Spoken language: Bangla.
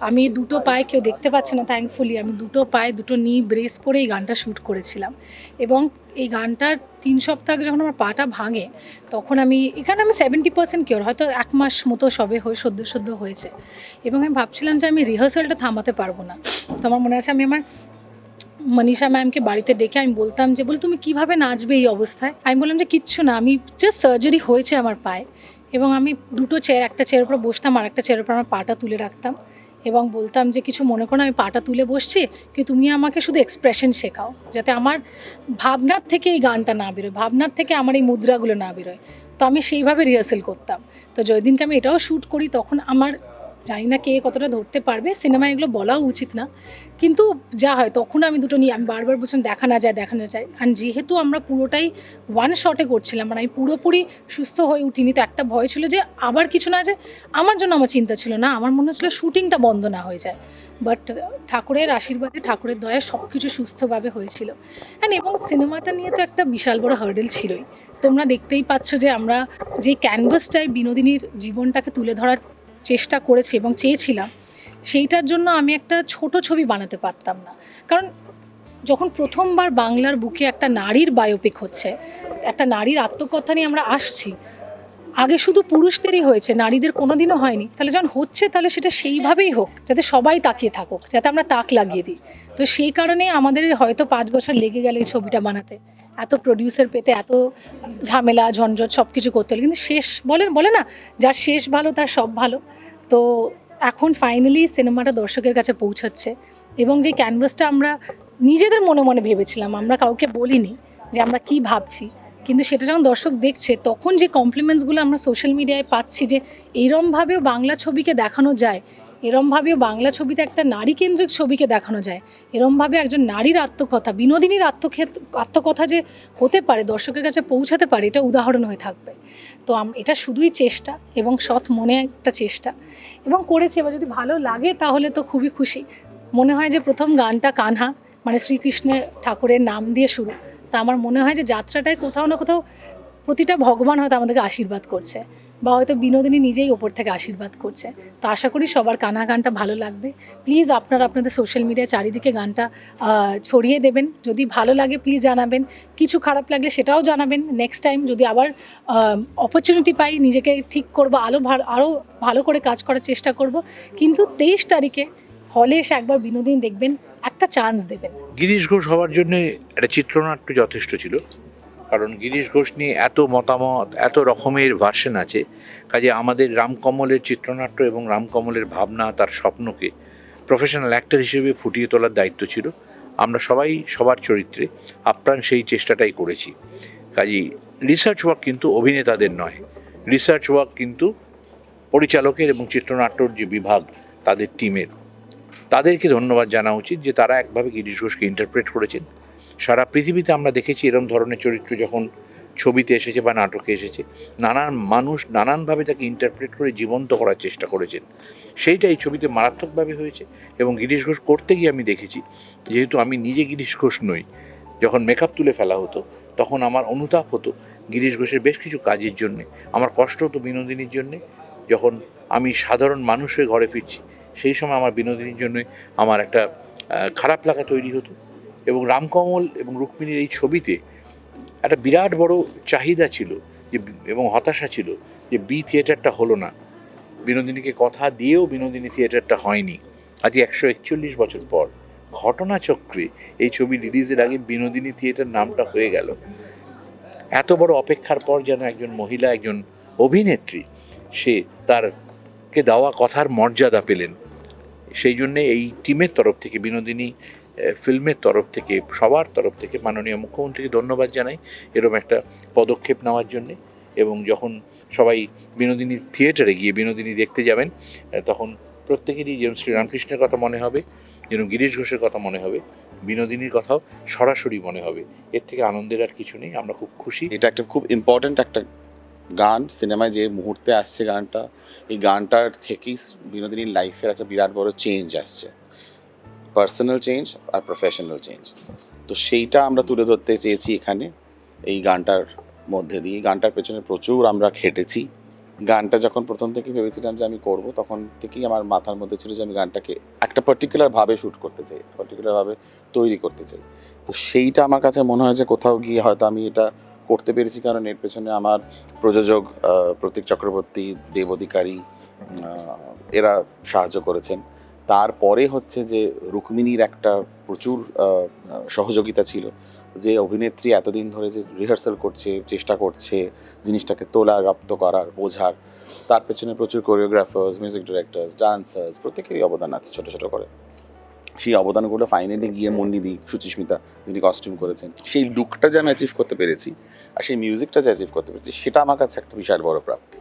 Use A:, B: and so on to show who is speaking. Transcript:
A: আমি দুটো পায়ে কেউ দেখতে পাচ্ছে না থ্যাঙ্কফুলি আমি দুটো পায়ে, দুটো নি ব্রেস পরে এই গানটা শ্যুট করেছিলাম। এবং এই গানটার তিন সপ্তাহ আগে যখন আমার পাটা ভাঙে, তখন আমি, এখানে আমি সেভেন্টি পার্সেন্ট কিওর হয়তো এক মাস মতো সবে হয়ে, সদ্য সদ্য হয়েছে। এবং আমি ভাবছিলাম যে আমি রিহার্সালটা থামাতে পারব না। তো আমার মনে আছে আমি আমার মনীষা ম্যামকে বাড়িতে ডেকে আমি বলতাম যে, বলে তুমি কীভাবে নাচবে এই অবস্থায়? আমি বললাম যে, কিচ্ছু না, আমি জাস্ট সার্জারি হয়েছে আমার পায়ে। এবং আমি দুটো চেয়ার একটা চেয়ার উপর বসতাম আর একটা চেয়ার উপর আমার পাটা তুলে রাখতাম। এবং বলতাম যে, কিছু মনে করো আমি পাটা তুলে বসছি কি তুমি আমাকে শুধু এক্সপ্রেশন শেখাও, যাতে আমার ভাবনার থেকে এই গানটা না বেরোয়, ভাবনার থেকে আমার এই মুদ্রাগুলো না বেরোয়। তো আমি সেইভাবে রিহার্সেল করতাম। তো যেদিনকে আমি এটাও শ্যুট করি, তখন আমার জানি না কে কতটা ধরতে পারবে সিনেমায় এগুলো বলাও উচিত না। কিন্তু যা হয়, তখন আমি দুটো নিয়ে, আমি বারবার বলছিলাম, দেখা না যায়, দেখা না যায়। আর যেহেতু আমরা পুরোটাই ওয়ান শটে করছিলাম মানে আমি পুরোপুরি সুস্থ হয়ে উঠিনি, তো একটা ভয় ছিল যে আবার কিছু না যে আমার জন্য আমার চিন্তা ছিল না, আমার মনে হচ্ছিল শুটিংটা বন্ধ না হয়ে যায়। বাট ঠাকুরের আশীর্বাদে, ঠাকুরের দয়ায় সব কিছু সুস্থভাবে হয়েছিল। অ্যান্ড এবং সিনেমাটা নিয়ে তো একটা বিশাল বড় হার্ডেল ছিলই। তোমরা দেখতেই পাচ্ছ যে আমরা যে ক্যানভাসটায় বিনোদিনীর জীবনটাকে তুলে ধরার চেষ্টা করেছি এবং চেয়েছিলাম, সেইটার জন্য আমি একটা ছোট ছবি বানাতে পারতাম না। কারণ যখন প্রথমবার বাংলার বুকে একটা নারীর বায়োপিক হচ্ছে, একটা নারীর আত্মকথা নিয়ে আমরা আসছি, আগে শুধু পুরুষদেরই হয়েছে, নারীদের কোনোদিনও হয়নি। তাহলে যখন হচ্ছে, তাহলে সেটা সেইভাবেই হোক, যাতে সবাই তাকিয়ে থাকুক, যাতে আমরা তাক লাগিয়ে দিই। তো সেই কারণে আমাদের হয়তো পাঁচ বছর লেগে গেল এই ছবিটা বানাতে। এত প্রডিউসার পেতে এত ঝামেলা, ঝঞ্ঝট সব কিছু করতে হলো। কিন্তু শেষ, বলেন, বলে না, যার শেষ ভালো, তার সব ভালো। তো এখন ফাইনালি সিনেমাটা দর্শকের কাছে পৌঁছাচ্ছে। এবং যে ক্যানভাসটা আমরা নিজেদের মনে মনে ভেবেছিলাম, আমরা কাউকে বলিনি যে আমরা কি ভাবছি। কিন্তু সেটা যখন দর্শক দেখছে, তখন যে কমপ্লিমেন্টসগুলো আমরা সোশ্যাল মিডিয়ায় পাচ্ছি যে এইরমভাবেও বাংলা ছবিকে দেখানো যায় এরমভাবেও বাংলা ছবিতে একটা নারী কেন্দ্রিক ছবিকে দেখানো যায়। এরমভাবে একজন নারীর আত্মকথা, বিনোদিনীর আত্মক্ষেত, আত্মকথা যে হতে পারে, দর্শকের কাছে পৌঁছাতে পারে, এটা উদাহরণ হয়ে থাকবে। তো এটা শুধুই চেষ্টা এবং সৎ মনে একটা চেষ্টা। এবং করেছে, এবার যদি ভালো লাগে তাহলে তো খুবই খুশি। মনে হয় যে প্রথম গানটা কানহা মানে শ্রীকৃষ্ণ ঠাকুরের নাম দিয়ে শুরু। তা আমার মনে হয় যে যাত্রাটায় কোথাও না কোথাও প্রতিটা ভগবান হয়তো আমাদেরকে আশীর্বাদ করছে। বা হয়তো বিনোদিনী নিজেই ওপর থেকে আশীর্বাদ করছে। তো আশা করি সবার কানা গানটা ভালো লাগবে। প্লিজ আপনারা আপনাদের সোশ্যাল মিডিয়া চারিদিকে গানটা ছড়িয়ে দেবেন। যদি ভালো লাগে প্লিজ জানাবেন। কিছু খারাপ লাগলে সেটাও জানাবেন। নেক্সট টাইম যদি আবার অপরচুনিটি পাই, নিজেকে ঠিক করব আরও আরও ভালো করে কাজ করার চেষ্টা করব। কিন্তু তেইশ তারিখে হলে এসে একবার বিনোদিনী দেখবেন, একটা চান্স দেবেন।
B: গিরিশ ঘোষ হওয়ার জন্য একটা চিত্রনাট্য যথেষ্ট ছিল। কারণ গিরিশ ঘোষ নিয়ে এত মতামত, এত রকমের ভার্সন আছে, কাজে আমাদের রামকমলের চিত্রনাট্য এবং রামকমলের ভাবনা, তার স্বপ্নকে প্রফেশনাল অ্যাক্টর হিসেবে ফুটিয়ে তোলার দায়িত্ব ছিল। আমরা সবাই সবার চরিত্রে আপ্রাণ সেই চেষ্টাটাই করেছি। কাজেই রিসার্চ ওয়ার্ক কিন্তু অভিনেতাদের নয়। রিসার্চ ওয়ার্ক কিন্তু পরিচালকের এবং চিত্রনাট্যর যে বিভাগ, তাদের টিমের তাদেরকে ধন্যবাদ জানা উচিত যে তারা একভাবে গিরিশ ঘোষকে ইন্টারপ্রেট করেছেন। সারা পৃথিবীতে আমরা দেখেছি এরম ধরনের চরিত্র যখন ছবিতে এসেছে বা নাটকে এসেছে, নানান মানুষ নানানভাবে তাকে ইন্টারপ্রেট করে জীবন্ত করার চেষ্টা করেছেন। সেইটা এই ছবিতে মারাত্মকভাবে হয়েছে এবং গিরিশ ঘোষ করতে গিয়ে আমি দেখেছি, যেহেতু আমি নিজে গিরিশ ঘোষ নই, যখন মেকআপ তুলে ফেলা হতো, তখন আমার অনুতাপ হতো গিরিশ ঘোষের বেশ কিছু কাজের জন্যে। আমার কষ্ট হতো বিনোদিনীর জন্যে, যখন আমি সাধারণ মানুষ হয়ে ঘরে ফিরছি, সেই সময় আমার বিনোদিনীর জন্য আমার একটা খারাপ লাগা তৈরি হতো। এবং রামকমল এবং রুক্মিণীর এই ছবিতে একটা বিরাট বড় চাহিদা ছিল যে এবং হতাশা ছিল যে বি থিয়েটারটা হলো না। বিনোদিনীকে কথা দিয়েও বিনোদিনী থিয়েটারটা হয়নি। আজ একশো একচল্লিশ বছর পর ঘটনাচক্রে এই ছবি রিলিজের আগে বিনোদিনী থিয়েটার নামটা হয়ে গেল। এত বড় অপেক্ষার পর যেন একজন মহিলা, একজন অভিনেত্রী, সে তার কে দেওয়া কথার মর্যাদা পেলেন। সেই জন্যে এই টিমের তরফ থেকে বিনোদিনী ফিল্মের তরফ থেকে, সবার তরফ থেকে মাননীয় মুখ্যমন্ত্রীকে ধন্যবাদ জানাই এরকম একটা পদক্ষেপ নেওয়ার জন্যে। এবং যখন সবাই বিনোদিনী থিয়েটারে গিয়ে বিনোদিনী দেখতে যাবেন তখন প্রত্যেকেরই যেমন শ্রীরামকৃষ্ণের কথা মনে হবে, যেন গিরিশ ঘোষের কথা মনে হবে, বিনোদিনীর কথাও সরাসরি মনে হবে। এর থেকে আনন্দের আর কিছু নেই, আমরা খুব খুশি।
C: এটা একটা খুব ইম্পর্ট্যান্ট একটা গান, সিনেমায় যে মুহূর্তে আসছে গানটা, এই গানটার থেকেই বিনোদিনীর লাইফের একটা বিরাট বড় চেঞ্জ আসছে। পার্সোনাল চেঞ্জ আর প্রফেশনাল চেঞ্জ তো সেইটা আমরা তুলে ধরতে চেয়েছি এখানে, এই গানটার মধ্যে দিয়ে। গানটার পেছনে প্রচুর আমরা খেটেছি। গানটা যখন প্রথম থেকে ভেবেছিলাম যে আমি করব, তখন থেকেই আমার মাথার মধ্যে ছিল যে আমি গানটাকে একটা পার্টিকুলারভাবে শ্যুট করতে চাই পার্টিকুলারভাবে তৈরি করতে চাই। তো সেইটা আমার কাছে মনে হয় যে কোথাও গিয়ে হয়তো আমি এটা করতে পেরেছি, কারণ এর পেছনে আমার প্রযোজক প্রতীক চক্রবর্তী, দেব অধিকারী এরা সাহায্য করেছেন। তারপরে হচ্ছে যে রুক্মিণীর একটা প্রচুর সহযোগিতা ছিল। যে অভিনেত্রী এতদিন ধরে যে রিহার্সাল করছে, চেষ্টা করছে, জিনিসটাকে তোলার, রপ্ত করার, বোঝার, তার পেছনে প্রচুর কোরিওগ্রাফার্স মিউজিক ডিরেক্টার্স ডান্সার্স প্রত্যেকেরই অবদান আছে ছোট ছোট করে। সেই অবদানগুলো ফাইনালি গিয়ে মন্ডিদি সুচিস্মিতা, যিনি কস্টিউম করেছেন। সেই লুকটা যে আমি অ্যাচিভ করতে পেরেছি, আর সেই মিউজিকটা যে অ্যাচিভ করতে পেরেছি, সেটা আমার কাছে একটা বিশাল বড় প্রাপ্তি।